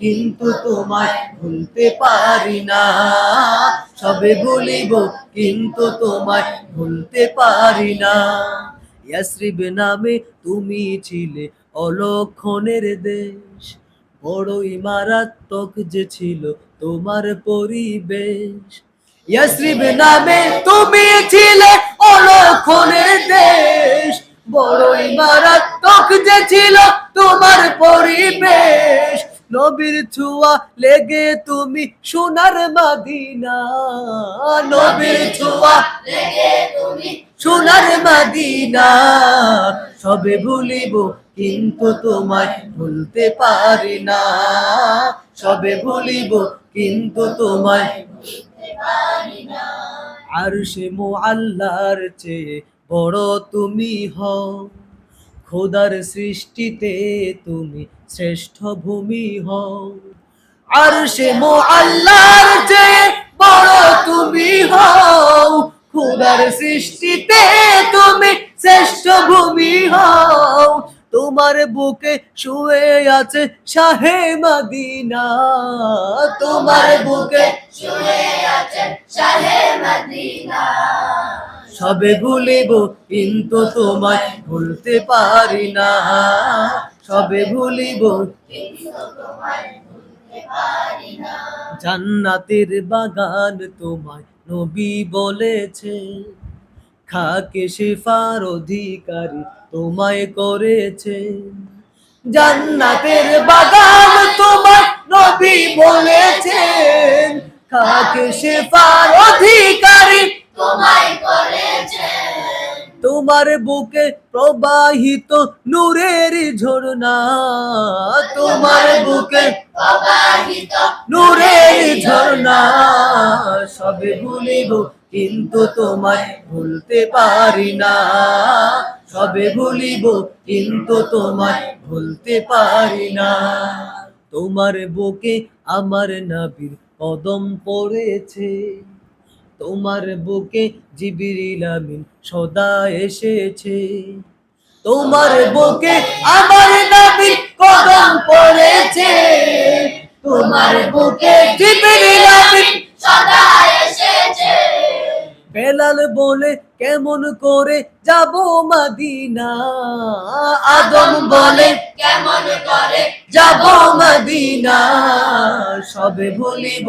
কিন্তু তোমায় ভুলতে পারি না। সবে ভুলিব কিন্তু তোমায় ভুলতে পারি না। ইয়াসরিব নামে তুমি ছিলে অলক্ষণের দেশ। বড়ই মারাত্মক যে ছিল তোমার পরিবেশ। ইয়াসরিব নামে তুমি ছিলে অলক্ষণের দেশ। বড়ই মারাত্মক যে ছিল তোমার পরিবেশ। নবীর ছুয়া লেগে তুমি সোনার মাদিনা। নবীর ছোঁয়া লেগে তুমি সোনার মাদিনা। সবে ভুলিব কিন্তু তোমায় ভুলতে পারি না। সবে ভুলিব কিন্তু তোমায় আর সে মো আল্লাহর চেয়ে বড় তুমি হও। খোদার সৃষ্টিতে তুমি শ্রেষ্ঠ ভূমি হও। আর সে মো আল্লাহর চেয়ে বড় তুমি হও, খোদার সৃষ্টিতে তুমি শ্রেষ্ঠ ভূমি হও। তোমার বুকে শুয়ে আছে শাহে মদিনা। তোমার বুকে শুয়ে আছেন শাহে মদিনা। সবে ভুলিব, কিন্তু তোমায় ভুলতে পারি না। সবে ভুলিব জান্নাতের বাগান তোমায় নবী বলেছে, খাকে শেফার অধিকারী তোমায় করেছে। জান্নাতের বাগান তোমায় নবী বলেছেন খাকে শেফার অধিকারী তোমায় করেছেন তোমার বুকে প্রবাহিত নূরের ঝর্ণা, তোমার বুকে প্রবাহিত নূরের ঝর্ণা। সবে ভুলিব, কিন্তু তোমায় ভুলতে পারি না। সবে ভুলিব, কিন্তু তোমায় ভুলতে পারি না। তোমার বুকে আমার নাবির কদম পড়েছে। তোমার বুকে জিবিরিল আমিন সদা এসেছে। তোমার বুকে আমার নবী কদম পড়েছে। তোমার বুকে জিবিরিল আমিন সদা এসেছে। বেলাল বলে, কেমন করে যাব মদিনা? আদম বলে, কেমন করে যাব মদিনা? সবে ভুলিব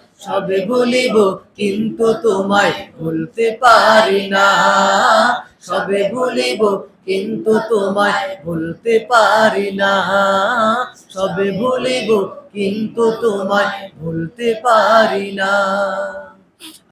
সবে বলিব কিন্তু তোমায় ভুলতে পারি না। সবে বলিব কিন্তু তোমায় ভুলতে পারি না। সবে বলিব কিন্তু তোমায় ভুলতে পারি না।